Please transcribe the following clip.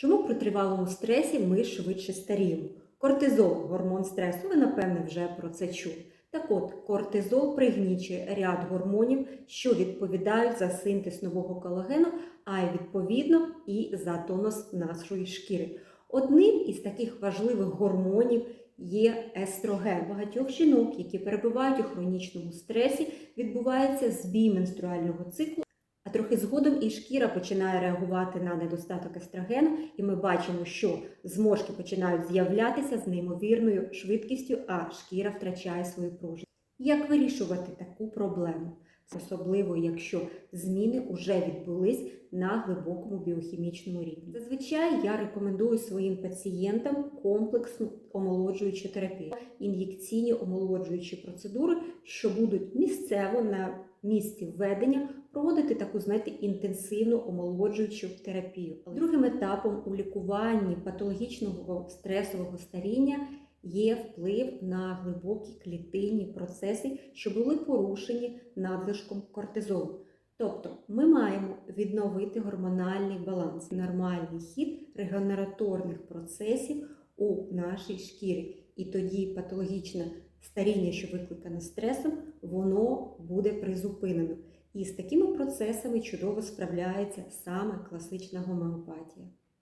Чому при тривалому стресі ми швидше старіємо? Кортизол, гормон стресу, ви напевне вже про це чули. Так от, кортизол пригнічує ряд гормонів, що відповідають за синтез нового колагену, а й відповідно і за тонус нашої шкіри. Одним із таких важливих гормонів є естроген. Багатьох жінок, які перебувають у хронічному стресі, відбувається збій менструального циклу. А трохи згодом і шкіра починає реагувати на недостаток естрогену, і ми бачимо, що зморшки починають з'являтися з неймовірною швидкістю, а шкіра втрачає свою пружність. Як вирішувати таку проблему? Особливо, якщо зміни вже відбулись на глибокому біохімічному рівні. Зазвичай я рекомендую своїм пацієнтам комплексну омолоджуючу терапію, ін'єкційні омолоджуючі процедури, що будуть місцево на місці введення проводити таку, знаєте, інтенсивну омолоджуючу терапію. Другим етапом у лікуванні патологічного стресового старіння є вплив на глибокі клітинні процеси, що були порушені надлишком кортизолу. Тобто ми маємо відновити гормональний баланс, нормальний хід регенераторних процесів у нашій шкірі. І тоді патологічне старіння, що викликане стресом, воно буде призупинено. І з такими процесами чудово справляється саме класична гомеопатія.